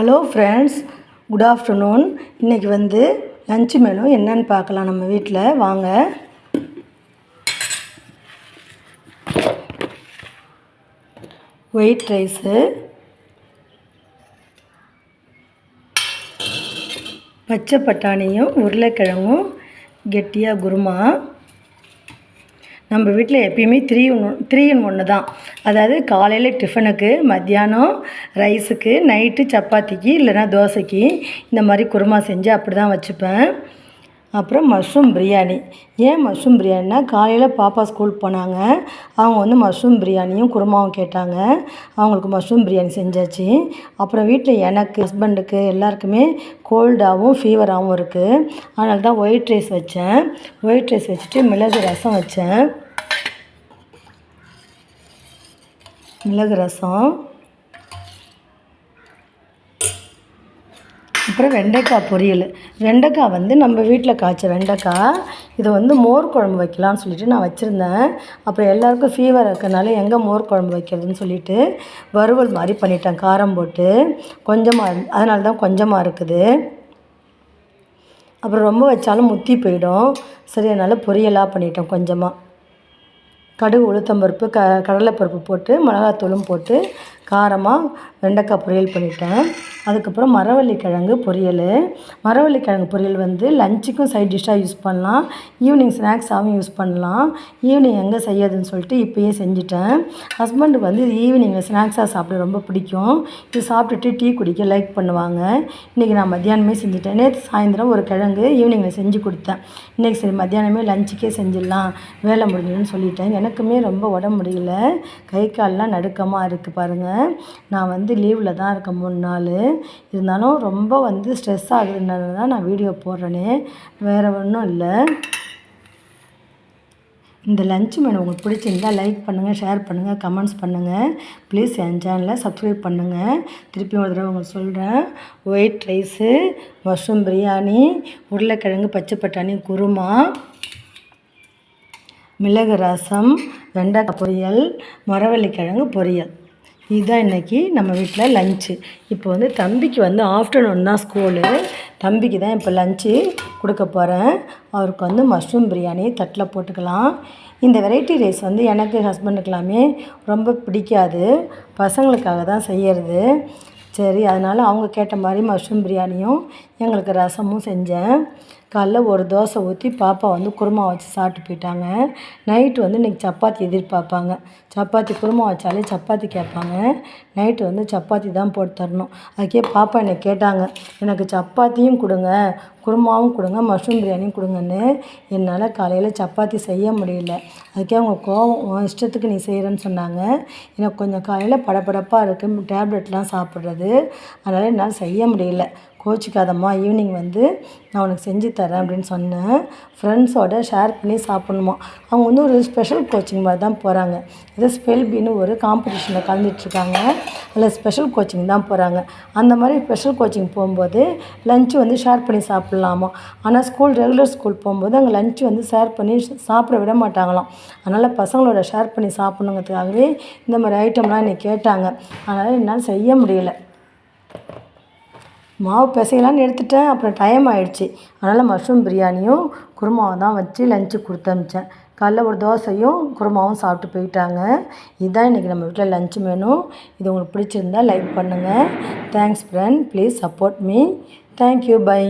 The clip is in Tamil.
ஹலோ ஃப்ரெண்ட்ஸ் குட் ஆஃப்டர்நூன் இன்றைக்கி வந்து லஞ்சு மெனு என்னன்னு பார்க்கலாம் நம்ம வீட்டில் வாங்க. ஒயிட் ரைஸு பச்சை பட்டாணியும் உருளைக்கிழங்கும் கெட்டியாக குருமா. நம்ம வீட்டில் எப்பயுமே த்ரீ ஒன் த்ரீ இன் ஒன்று தான். அதாவது காலையில் டிஃபனுக்கு மத்தியானம் ரைஸுக்கு நைட்டு சப்பாத்திக்கு இல்லைன்னா தோசைக்கு இந்த மாதிரி குருமா செஞ்சு அப்படி தான் வச்சுப்பேன். அப்புறம் மஷ்ரூம் பிரியாணி ஏன் மஷ்ரூம் பிரியாணினா காலையில் பாப்பா ஸ்கூல் போனாங்க. அவங்க வந்து மஷ்ரூம் பிரியாணியும் குருமாவும் கேட்டாங்க. அவங்களுக்கு மஷ்ரூம் பிரியாணி செஞ்சாச்சு. அப்புறம் வீட்டில் எனக்கு ஹஸ்பண்டுக்கு எல்லாருக்குமே கோல்டாகவும் ஃபீவராகவும் இருக்குது அதனால தான் ஒயிட் ரைஸ் வச்சேன். ஒயிட் ரைஸ் வச்சுட்டு மிளகு ரசம் வச்சேன். மிளகு ரசம். அப்புறம் வெண்டைக்காய் பொரியல். வெண்டைக்காய் வந்து நம்ம வீட்டில் காய்ச்ச வெண்டைக்காய் இதை வந்து மோர் குழம்பு வைக்கலாம்னு சொல்லிட்டு நான் வச்சுருந்தேன். அப்புறம் எல்லாருக்கும் ஃபீவர் இருக்கிறனால எங்கே மோர் குழம்பு வைக்கிறதுன்னு சொல்லிட்டு வறுவல் மாதிரி பண்ணிட்டேன். காரம் போட்டு கொஞ்சமாக அதனால தான் கொஞ்சமாக இருக்குது. அப்புறம் ரொம்ப வச்சாலும் முத்தி போயிடும். சரி அதனால் பொரியலாக பண்ணிட்டேன் கொஞ்சமாக கடுகு உளுத்தம்பருப்பு க கடலைப்பருப்பு போட்டு மிளகாத்தூளும் போட்டு காரமாக வெண்டைக்காய் பொரியல் பண்ணிட்டேன். அதுக்கப்புறம் மரவள்ளி கிழங்கு பொரியல். மரவள்ளி கிழங்கு பொரியல் வந்து லஞ்சுக்கும் சைட் டிஷ்ஷாக யூஸ் பண்ணலாம். ஈவினிங் ஸ்நாக்ஸாகவும் யூஸ் பண்ணலாம். ஈவினிங் எங்கே செய்யறதுன்னு சொல்லிட்டு இப்போயே செஞ்சுட்டேன். ஹஸ்பண்டுக்கு வந்து ஈவினிங்கில் ஸ்நாக்ஸாக சாப்பிட ரொம்ப பிடிக்கும். இது சாப்பிட்டுட்டு டீ குடிக்க லைக் பண்ணுவாங்க. இன்றைக்கி நான் மத்தியானமே செஞ்சுட்டேன். நேற்று சாயந்தரம் ஒரு கிழங்கு ஈவினிங்கில் செஞ்சு கொடுத்தேன். இன்றைக்கி சரி மத்தியானமே லஞ்சுக்கே செஞ்சிடலாம். வேலை முடிஞ்சுன்னு சொல்லிட்டேன். எனக்குமே ரொம்ப உடம்பு முடியல. கை கால்லாம் நடுக்கமாக இருக்குது பாருங்கள் நான் வந்து லீவில் தான் இருக்கேன் மூணு நாள். இருந்தாலும் ரொம்ப வந்து ஸ்ட்ரெஸ் ஆகுதுனால தான் நான் வீடியோ போடுறேனே. வேறு ஒன்றும் இல்லை. இந்த லஞ்ச் மெனு உங்களுக்கு பிடிச்சிருந்தால் லைக் பண்ணுங்கள் ஷேர் பண்ணுங்கள் கமெண்ட்ஸ் பண்ணுங்கள் ப்ளீஸ் என் சேனலை சப்ஸ்கிரைப் பண்ணுங்கள் திருப்பி ஒரு தடவை உங்களுக்கு சொல்கிறேன் ஒயிட் ரைஸு மஷ்ரூம் பிரியாணி உருளைக்கிழங்கு பச்சை பட்டாணி குருமா மிளகு ரசம் வெண்டைக்காய் பொரியல் மரவள்ளிக்கிழங்கு பொரியல். இதுதான் இன்றைக்கி நம்ம வீட்டில் லஞ்சு இப்போ வந்து தம்பிக்கு வந்து ஆஃப்டர்நூன் தான் ஸ்கூலு தம்பிக்கு தான் இப்போ லஞ்சு கொடுக்க போகிறேன் அவருக்கு வந்து மஷ்ரூம் பிரியாணி தட்டில் போட்டுக்கலாம். இந்த வெரைட்டி ரைஸ் வந்து எனக்கு ஹஸ்பண்டுக்கெல்லாமே ரொம்ப பிடிக்காது. பசங்களுக்காக தான் செய்கிறது சரி அதனால் அவங்க கேட்ட மாதிரி மஷ்ரூம் பிரியாணியும் எங்களுக்கு ரசமும் செஞ்சேன். காலைல ஒரு தோசை ஊற்றி பாப்பா வந்து குருமா வச்சு சாப்பிட்டு போயிட்டாங்க. நைட்டு வந்து இன்றைக்கி சப்பாத்தி எதிர்பார்ப்பாங்க. சப்பாத்தி குருமா வச்சாலே சப்பாத்தி கேட்பாங்க. நைட்டு வந்து சப்பாத்தி தான் போட்டு தரணும். அதுக்கே பாப்பா என்னை கேட்டாங்க எனக்கு சப்பாத்தியும் கொடுங்க குருமாவும் கொடுங்க மஷ்ரூம் பிரியாணியும் கொடுங்கன்னு என்னால் காலையில் சப்பாத்தி செய்ய முடியல. அதுக்கே அவங்க கோவம் இஷ்டத்துக்கு நீ செய்கிறேன்னு சொன்னாங்க. எனக்கு கொஞ்சம் காலையில் படப்படப்பாக இருக்குது டேப்லெட்லாம் சாப்பிட்றது. அதனால் என்னால் செய்ய முடியல. கோச்சிக்காதம்மா ஈவினிங் வந்து நான் உனக்கு செஞ்சு தரேன் அப்படின்னு சொன்னேன். ஃப்ரெண்ட்ஸோட ஷேர் பண்ணி சாப்பிட்ணுமா? அவங்க வந்து ஒரு ஸ்பெஷல் கோச்சிங் மாதிரி தான் போகிறாங்க ஏதோ ஸ்பெல் பின்னு ஒரு காம்படிஷனில் கலந்துட்டுருக்காங்க அதில் ஸ்பெஷல் கோச்சிங் தான் போகிறாங்க அந்த மாதிரி ஸ்பெஷல் கோச்சிங் போகும்போது லஞ்சு வந்து ஷேர் பண்ணி சாப்பிட்லாமா? ஆனால் ஸ்கூல் ரெகுலர் ஸ்கூல் போகும்போது அங்கே லஞ்சு வந்து ஷேர் பண்ணி சாப்பிட விட மாட்டாங்களாம். அதனால் பசங்களோட ஷேர் பண்ணி சாப்பிட்ணுங்கிறதுக்காகவே இந்த மாதிரி ஐட்டம்லாம் என்னை கேட்டாங்க. அதனால் என்னால் செய்ய முடியல. மாவு பிசையலான்னு எடுத்துட்டேன். அப்புறம் டைம் ஆகிடுச்சி அதனால் மஷ்ரூம் பிரியாணியும் குருமாவும் தான் வச்சு லஞ்சு கொடுத்து அனுப்பிச்சேன். காலைல ஒரு தோசையும் குருமாவும் சாப்பிட்டு போயிட்டாங்க. இதுதான் இன்றைக்கி நம்ம வீட்டில் லஞ்ச் மெனு இது உங்களுக்கு பிடிச்சிருந்தா லைக் பண்ணுங்கள் thanks friend please support me thank you bye